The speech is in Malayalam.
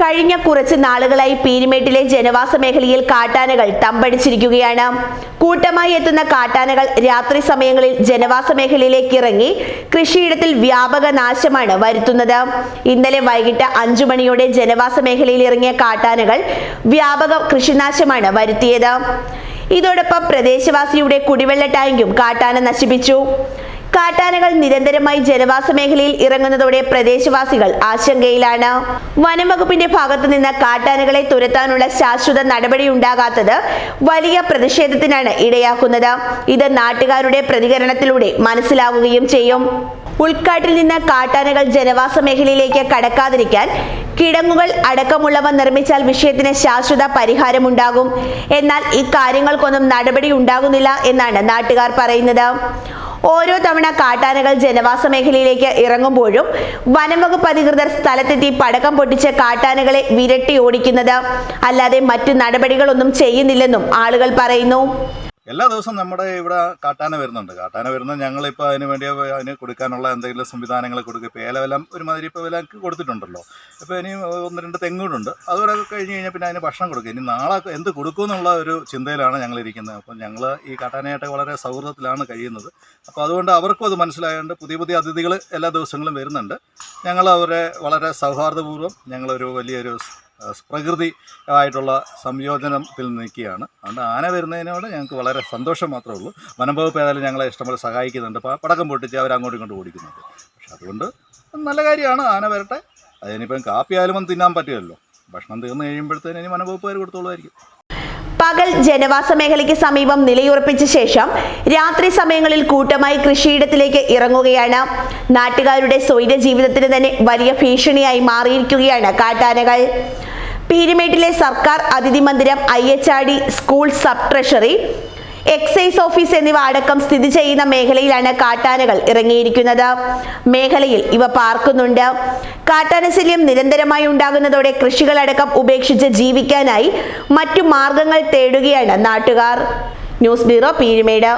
കഴിഞ്ഞ കുറച്ച് നാളുകളായി പീരിമേട്ടിലെ ജനവാസ മേഖലയിൽ കാട്ടാനകൾ തമ്പടിച്ചിരിക്കുകയാണ്. കൂട്ടമായി എത്തുന്ന കാട്ടാനകൾ രാത്രി സമയങ്ങളിൽ ജനവാസ മേഖലയിലേക്ക് ഇറങ്ങി കൃഷിയിടത്തിൽ വ്യാപക നാശമാണ് വരുത്തുന്നത്. ഇന്നലെ വൈകിട്ട് അഞ്ചു മണിയോടെ ജനവാസ മേഖലയിൽ ഇറങ്ങിയ കാട്ടാനകൾ വ്യാപക കൃഷിനാശമാണ് വരുത്തിയത്. ഇതോടൊപ്പം പ്രദേശവാസിയുടെ കുടിവെള്ള ടാങ്കും കാട്ടാന നശിപ്പിച്ചു. കാട്ടാനകൾ നിരന്തരമായി ജനവാസ മേഖലയിൽ ഇറങ്ങുന്നതോടെ പ്രദേശവാസികൾ ആശങ്കയിലാണ്. വനംവകുപ്പിന്റെ ഭാഗത്തു നിന്ന് കാട്ടാനകളെ തുരത്താനുള്ള ശാശ്വത നടപടി ഉണ്ടാകാത്തത് വലിയ പ്രതിഷേധത്തിനാണ് ഇടയാക്കുന്നത്. ഇത് നാട്ടുകാരുടെ പ്രതികരണത്തിലൂടെ മനസ്സിലാവുകയും ചെയ്യും. ഉൾക്കാട്ടിൽ നിന്ന് കാട്ടാനകൾ ജനവാസ മേഖലയിലേക്ക് കടക്കാതിരിക്കാൻ കിടങ്ങുകൾ അടക്കമുള്ളവ നിർമ്മിച്ചാൽ വിഷയത്തിന് ശാശ്വത പരിഹാരമുണ്ടാകും. എന്നാൽ ഇക്കാര്യങ്ങൾക്കൊന്നും നടപടി ഉണ്ടാകുന്നില്ല എന്നാണ് നാട്ടുകാർ പറയുന്നത്. ഓരോ തവണ കാട്ടാനകൾ ജനവാസ മേഖലയിലേക്ക് ഇറങ്ങുമ്പോഴും വനംവകുപ്പ് അധികൃതർ സ്ഥലത്തെത്തി പടക്കം പൊട്ടിച്ച് കാട്ടാനകളെ വിരട്ടി ഓടിക്കുന്നത്. അല്ലാതെ മറ്റു നടപടികളൊന്നും ചെയ്യുന്നില്ലെന്നും ആളുകൾ പറയുന്നു. എല്ലാ ദിവസവും നമ്മുടെ ഇവിടെ കാട്ടാന വരുന്നുണ്ട്. കാട്ടാന വരുന്നത് ഞങ്ങളിപ്പോൾ അതിന് വേണ്ടി അതിന് കൊടുക്കാനുള്ള എന്തെങ്കിലും സംവിധാനങ്ങൾ കൊടുക്കുക ഇപ്പോൾ ഏലവെല്ലാം ഒരുമാതിരി ഇപ്പോൾ വില കൊടുത്തിട്ടുണ്ടല്ലോ. ഇപ്പോൾ ഇനി ഒന്ന് രണ്ട് തെങ്ങുകളുണ്ട് അതുപോലെ കഴിഞ്ഞ് കഴിഞ്ഞാൽ പിന്നെ അതിന് ഭക്ഷണം കൊടുക്കും. ഇനി നാളെ എന്ത് കൊടുക്കും എന്നുള്ള ഒരു ചിന്തയിലാണ് ഞങ്ങൾ ഇരിക്കുന്നത് അപ്പോൾ ഞങ്ങൾ ഈ കാട്ടാനയായിട്ട് വളരെ സൗഹൃദത്തിലാണ് കഴിയുന്നത്. അപ്പോൾ അതുകൊണ്ട് അവർക്കും അത് മനസ്സിലായതുകൊണ്ട് പുതിയ പുതിയ അതിഥികൾ എല്ലാ ദിവസങ്ങളും വരുന്നുണ്ട്. ഞങ്ങൾ അവരെ വളരെ സൗഹാർദ്ദപൂർവം ഞങ്ങളൊരു വലിയൊരു പ്രകൃതി ആയിട്ടുള്ള സംയോജനത്തിൽ നിൽക്കുകയാണ്. അതുകൊണ്ട് ആന വരുന്നതിനോട് ഞങ്ങൾക്ക് വളരെ സന്തോഷം മാത്രമേ ഉള്ളൂ. വനം വകുപ്പ് ഏതായാലും ഞങ്ങളെ ഇഷ്ടംപോലെ സഹായിക്കുന്നുണ്ട്. പടക്കം പൊട്ടിച്ച് അവർ അങ്ങോട്ടും ഇങ്ങോട്ടും ഓടിക്കുന്നുണ്ട്. പക്ഷെ അതുകൊണ്ട് നല്ല കാര്യമാണ്. ആന വരട്ടെ. അതിനിപ്പം കാപ്പി ഒന്നും തിന്നാൻ പറ്റുമല്ലോ. ഭക്ഷണം തീർന്നു കഴിയുമ്പോഴത്തേന് ഇനി വനംവകുപ്പുകാർ കൊടുത്തോളുമായിരിക്കും. പകൽ ജനവാസ മേഖലയ്ക്ക് സമീപം നിലയുറപ്പിച്ച ശേഷം രാത്രി സമയങ്ങളിൽ കൂട്ടമായി കൃഷിയിടത്തിലേക്ക് ഇറങ്ങുകയാണ്. നാട്ടുകാരുടെ സ്വൈര ജീവിതത്തിന് തന്നെ വലിയ ഭീഷണിയായി മാറിയിരിക്കുകയാണ് കാട്ടാനകൾ. പീരുമേട്ടിലെ സർക്കാർ അതിഥി മന്ദിരം D school sub treasury excise office എന്നിവ അടക്കം സ്ഥിതി ചെയ്യുന്ന മേഖലയിലാണ് കാട്ടാനകൾ ഇറങ്ങിയിരിക്കുന്നത്. മേഖലയിൽ ഇവ പാർക്കുന്നുണ്ട്. കാട്ടാനശല്യം നിരന്തരമായി ഉണ്ടാകുന്നതോടെ കൃഷികളടക്കം ഉപേക്ഷിച്ച് ജീവിക്കാനായി മറ്റു മാർഗങ്ങൾ തേടുകയാണ് നാട്ടുകാർ. News bureau Peermade.